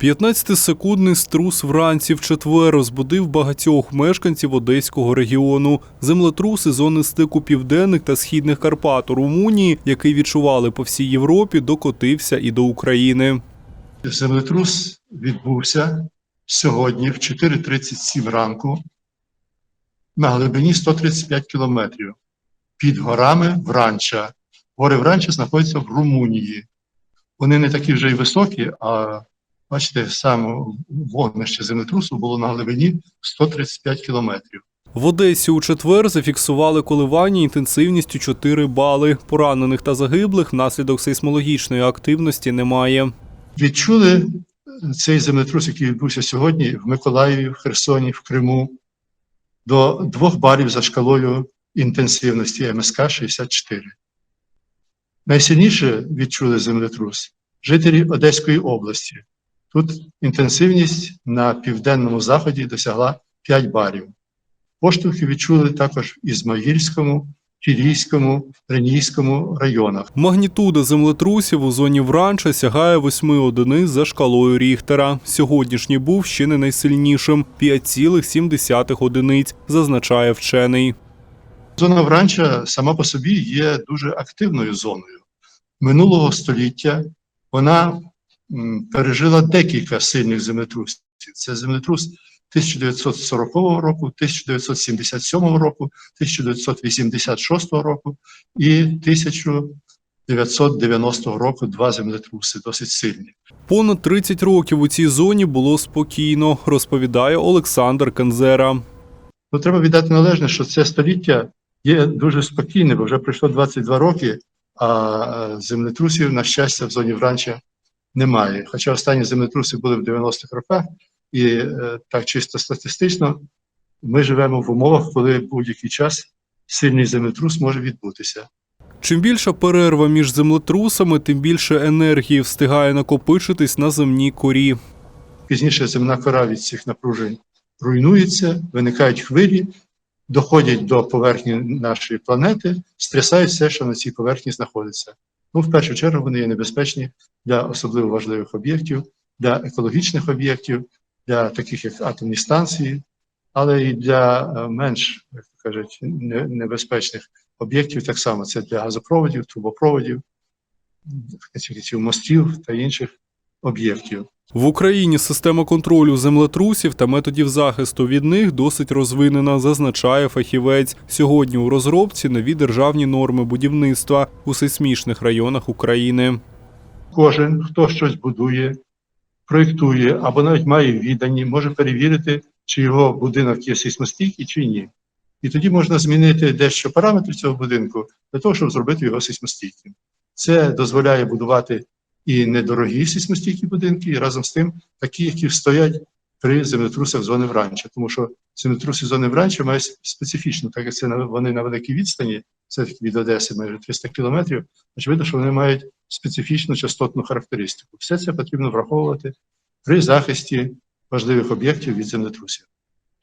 15-секундний струс вранці в четвер розбудив багатьох мешканців одеського регіону. Землетрус із зони стику південних та східних Карпат у Румунії, який відчували по всій Європі, докотився і до України. Землетрус відбувся сьогодні в 4.37 ранку на глибині 135 кілометрів під горами Вранча. Гори Вранча знаходяться в Румунії. Вони не такі вже й високі, а бачите, саме вогнище землетрусу було на глибині 135 кілометрів. В Одесі у четвер зафіксували коливання інтенсивністю 4 бали. Поранених та загиблих внаслідок сейсмологічної активності немає. Відчули цей землетрус, який відбувся сьогодні в Миколаєві, в Херсоні, в Криму, до двох балів за шкалою інтенсивності МСК 64. Найсильніше відчули землетрус жителі Одеської області. Тут інтенсивність на південному заході досягла 5 барів. Поштовхи відчули також в Ізмаїльському, Кілійському, Ренійському районах. Магнітуда землетрусів у зоні Вранча сягає 8 одиниць за шкалою Ріхтера. Сьогоднішній був ще не найсильнішим 5,7 одиниць, зазначає вчений. Зона Вранча сама по собі є дуже активною зоною. Минулого століття вона пережила декілька сильних землетрусів. Це землетрус 1940 року, 1977 року, 1986 року і 1990 року два землетруси досить сильні. Понад 30 років у цій зоні було спокійно, розповідає Олександр Канзера. Ну, треба віддати належне, що це століття є дуже спокійне, бо вже пройшло 22 роки, а землетрусів, на щастя, в зоні Вранча немає. Хоча останні землетруси були в 90-х роках, і е, так чисто статистично ми живемо в умовах, коли в будь-який час сильний землетрус може відбутися. Чим більша перерва між землетрусами, тим більше енергії встигає накопичитись на земній корі. Пізніше земна кора від цих напружень руйнується, виникають хвилі, доходять до поверхні нашої планети, стрясають все, що на цій поверхні знаходиться. Ну, в першу чергу вони є небезпечні для особливо важливих об'єктів, для екологічних об'єктів, для таких як атомні станції, але і для е, менш, як кажуть, небезпечних об'єктів так само. Це для газопроводів, трубопроводів, мостів та інших об'єктів. В Україні система контролю землетрусів та методів захисту від них досить розвинена, зазначає фахівець. Сьогодні у розробці нові державні норми будівництва у сейсмічних районах України. кожен, хто щось будує, проєктує або навіть має віддані, може перевірити, чи його будинок є сейсмостійкий чи ні. І тоді можна змінити дещо параметри цього будинку для того, щоб зробити його сейсмостійким. Це дозволяє будувати і недорогі сейсмостійкі будинки, і разом з тим такі, які стоять при землетрусах зони вранча. Тому що землетруси зони вранча мають специфічну, так як це вони на великій відстані, це від Одеси майже 300 кілометрів, очевидно, що вони мають специфічну частотну характеристику. Все це потрібно враховувати при захисті важливих об'єктів від землетрусів.